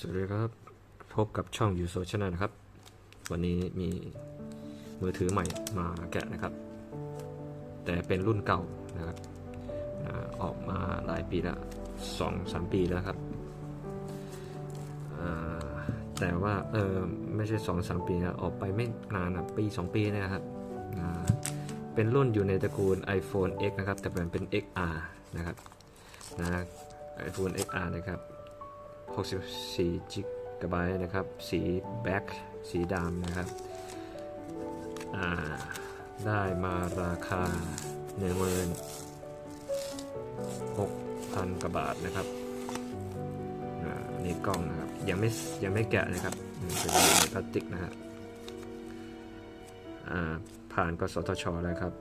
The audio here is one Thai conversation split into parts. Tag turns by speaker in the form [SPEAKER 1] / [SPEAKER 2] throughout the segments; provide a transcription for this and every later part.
[SPEAKER 1] สวัสดีครับ พบกับช่องยูโซชแนลนะครับ วันนี้มีมือถือใหม่มาแกะนะครับ แต่เป็นรุ่นเก่านะครับออกมาหลายปีแล้วสองสามปีแล้วครับ แต่ว่าเออไม่ใช่สองสามปีนะออกไปไม่นานนะปีสองปีนะครับเป็นรุ่นอยู่ในตระกูล iPhone X นะครับ แต่เป็นเป็น XR นะครับนะ iPhone XR นะครับ 64 g b นะครับ สีแบ็คสีดำนะครับได้มาราคา1 6 0 0 0กว่าบาทนะครับนี่กล้องนะครับยังไม่ยังไม่แกะนะครับเป็นอยู่ในพลาสติกนะครับผ่านกสทชแล้วครับ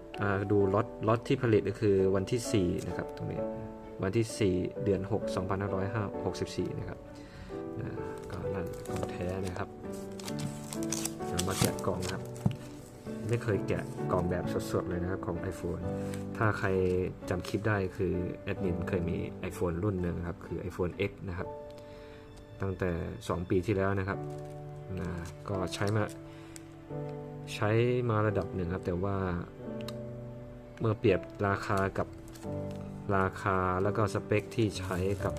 [SPEAKER 1] ดูล็อตล็อตที่ผลิตก็คือวันที่ 4 นะครับตรงนี้ วันที่ 4 เดือน 6 2564 นะครับอ่าก็นั่นของแท้นะครับเรามาแกะกล่องนะครับ ไม่เคยแกะกล่องแบบสดๆเลยนะครับของ iPhone ถ้าใครจำคลิปได้คือแอดมินเคยมี iPhone รุ่นหนึ่งครับ คือ iPhone X นะครับ ตั้งแต่ 2 ปีที่แล้วนะครับนะก็ใช้มาใช้มาระดับหนึ่งครับ แต่ว่าเมื่อเปรียบราคากับ ราคาแล้วก็สเปคที่ใช้กับ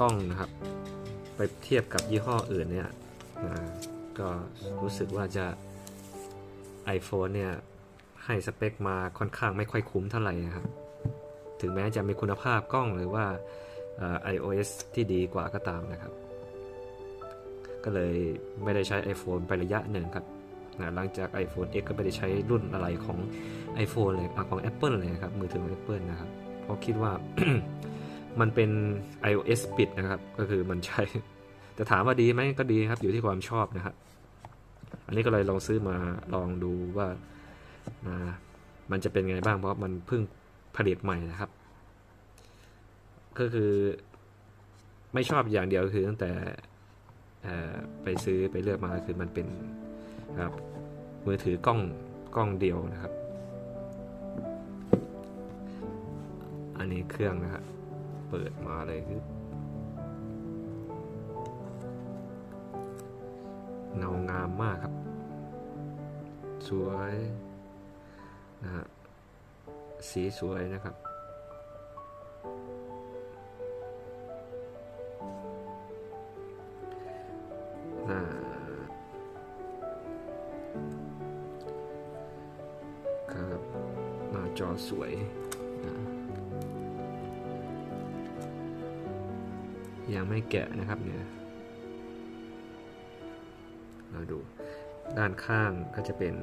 [SPEAKER 1] กล้องนะครับ ไปเทียบกับยี่ห้ออื่นเนี่ยก็รู้สึกว่าจะ iPhone เนี่ย ให้สเปคมาค่อนข้างไม่ค่อยคุ้มเท่าไหร่นะครับ ถึงแม้จะมีคุณภาพกล้องหรือว่าเอ่อ iOS ที่ดีกว่าก็ตามนะครับ ก็เลยไม่ได้ใช้ iPhone ไประยะหนึ่งครับ นะหลังจาก iPhone X ก็ไม่ได้ใช้รุ่นอะไรของ iPhone เลยอของ Apple เลยนะครับ มือถือของ Apple นะครับ เพราะคิดว่ามันเป็น iOS ปิดนะครับ ก็คือมันใช้ แต่ถามว่าดีไหมก็ดีครับ อยู่ที่ความชอบนะครับ อันนี้ก็เลยลองซื้อมาลองดูว่านะมันจะเป็นไงบ้างเพราะมันเพิ่งผลิตใหม่นะครับ ก็คือไม่ชอบอย่างเดียวคือตั้งแต่ไปซื้อไปเลือกมาคือมันเป็นครับ มือถือกล้องกล้องเดียวนะครับ อันนี้เครื่องนะครับเปิดมาเลยคือเงางามมากครับ สวยนะฮะสีสวยนะครับ จอสวยนะยังไม่แกะนะครับเนี่ยเราดูด้านข้างก็จะเป็น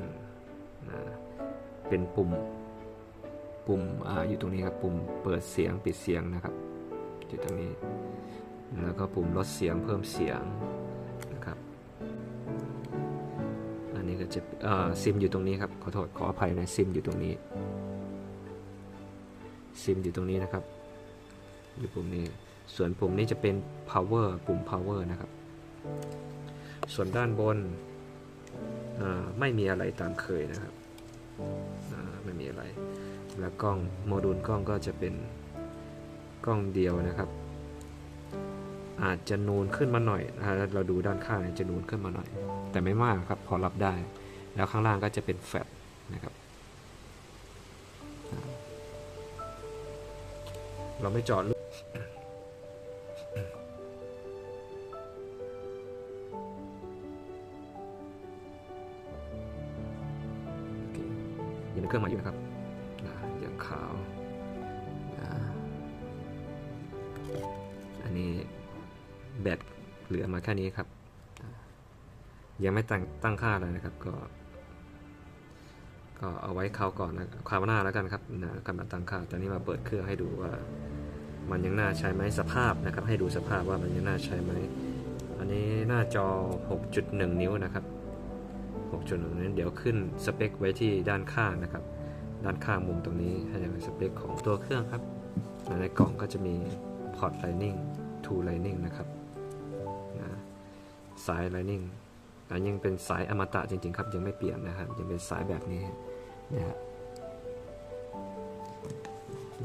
[SPEAKER 1] นะเป็นปุ่มปุ่มออยู่ตรงนี้ครับปุ่มเปิดเสียงปิดเสียงนะครับอยู่ตรงนี้ แล้วก็ปุ่มลดเสียงเพิ่มเสียงนะครับ อันนี้ก็จะเอ่อซิมอยู่ตรงนี้ครับขอโทษขออภัยนะซิมอยู่ตรงนี้ ซิมอยู่ตรงนี้นะครับ อยู่ปุ่มนี้ ส่วนปุ่มนี้จะเป็น power ปุ่ม power นะครับ ส่วนด้านบนไม่มีอะไรตามเคยนะครับไม่มีอะไร แล้วกล้องโมดูลกล้องก็จะเป็นกล้องเดียวนะครับ อาจจะนูนขึ้นมาหน่อย เราดูด้านข้างจะนูนขึ้นมาหน่อย แต่ไม่มากครับ พอรับได้ แล้วข้างล่างก็จะเป็นแฟลตนะครับ เราไม่จอดลึกโอยังเป็นเครื่องหมายอยู่นะครับอย่างขาว อันนี้แบตเหลือมาแค่นี้ครับ ยังไม่ตั้งตั้งค่าเลยนะครับ ก็ ก็เอาไว้คราวก่อนนะคราวหน้าแล้วกันครับนะกำลังตั้งค่าตอนนี้มาเปิดเครื่องให้ดูว่า มันยังน่าใช้ไหมสภาพนะครับ ให้ดูสภาพว่ามันยังน่าใช้ไหมอันนี้หน้าจอ 6.1 นิ้วนะครับ 6.1 นิ้วเดี๋ยวขึ้นสเปคไว้ที่ด้านข้างนะครับ ด้านข้างมุมตรงนี้ให้เป็นสเปคของตัวเครื่องครับ ในกล่องก็จะมีพอร์ต Lightning to Lightning นะครับนะสาย Lightning อันยังเป็นสายอมตะจริงๆครับ ยังไม่เปลี่ยนนะครับ ยังเป็นสายแบบนี้นะฮะ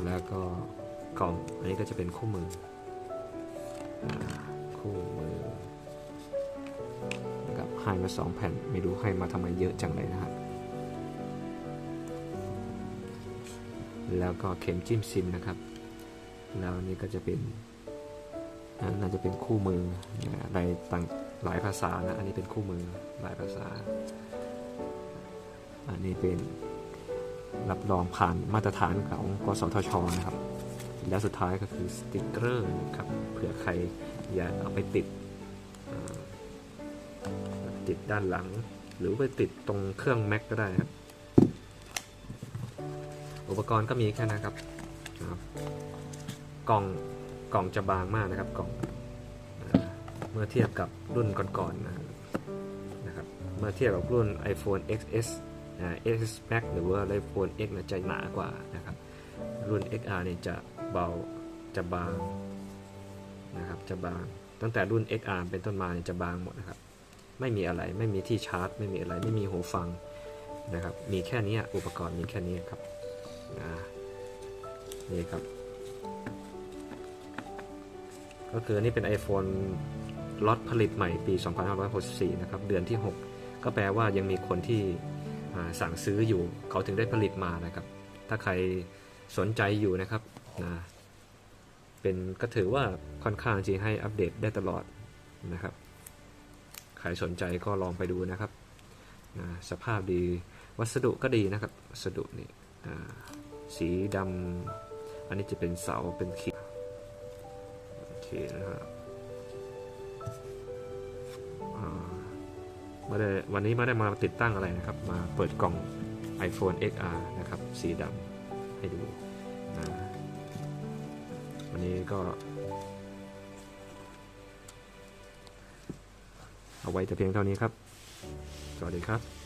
[SPEAKER 1] แล้วก็ กล่อง อันนี้ก็จะเป็นคู่มือคู่มือนะครับให้มาสองแผ่น ไม่รู้ให้มาทำไมเยอะจังเลยนะฮะ แล้วก็เข็มจิ้มซิมนะครับ แล้วนี่ก็จะเป็นอ่าน่าจะเป็นคู่มือนะในต่างหลายภาษานะ อันนี้เป็นคู่มือหลายภาษา อันนี้เป็นรับรองผ่านมาตรฐานของกสทชนะครับ แล้วสุดท้ายก็คือสติกเกอร์นะครับเผื่อใครอยากเอาไปติดติดด้านหลัง หรือไปติดตรงเครื่อง Mac ก็ได้ครับอุปกรณ์ก็มีแค่นะครับนครับกล่องกล่องจะบางมากนะครับกล่องเมื่อเทียบกับรุ่นก่อนๆนะนะครับเมื่อเทียบกับรุ่น iPhone XS XS Max หรือว่า iPhone X นะจะหนากว่านะครับรุ่น XR เนี่ยจะ เบาจะบางนะครับจะบาง ตั้งแต่รุ่น XR เป็นต้นมาเนี่ยจะบางหมดนะครับ ไม่มีอะไรไม่มีที่ชาร์จ ไม่มีอะไรไม่มีหูฟังนะครับ มีแค่นี้อุปกรณ์มีแค่นี้ครับนี่ครับ ก็คือนี่เป็น iPhone ล็อตผลิตใหม่ปี 2564 นะครับ เดือนที่ 6 ก็แปลว่ายังมีคนที่สั่งซื้ออยู่ เขาถึงได้ผลิตมานะครับ ถ้าใครสนใจอยู่นะครับ นะเป็นก็ถือว่าค่อนข้างจริงให้อัปเดตได้ตลอดนะครับใครสนใจก็ลองไปดูนะครับนะสภาพดีวัสดุก็ดีนะครับวัสดุนี่สีดำอันนี้จะเป็นเสาเป็นขีดโอเคนะฮะอ่าไม่ได้วันนี้ไม่ได้มาติดตั้งอะไรนะครับ มาเปิดกล่อง iPhone XR นะครับ สีดำให้ดูนะ วันนี้ก็ เอาไว้แต่เพียงเท่านี้ครับ สวัสดีครับ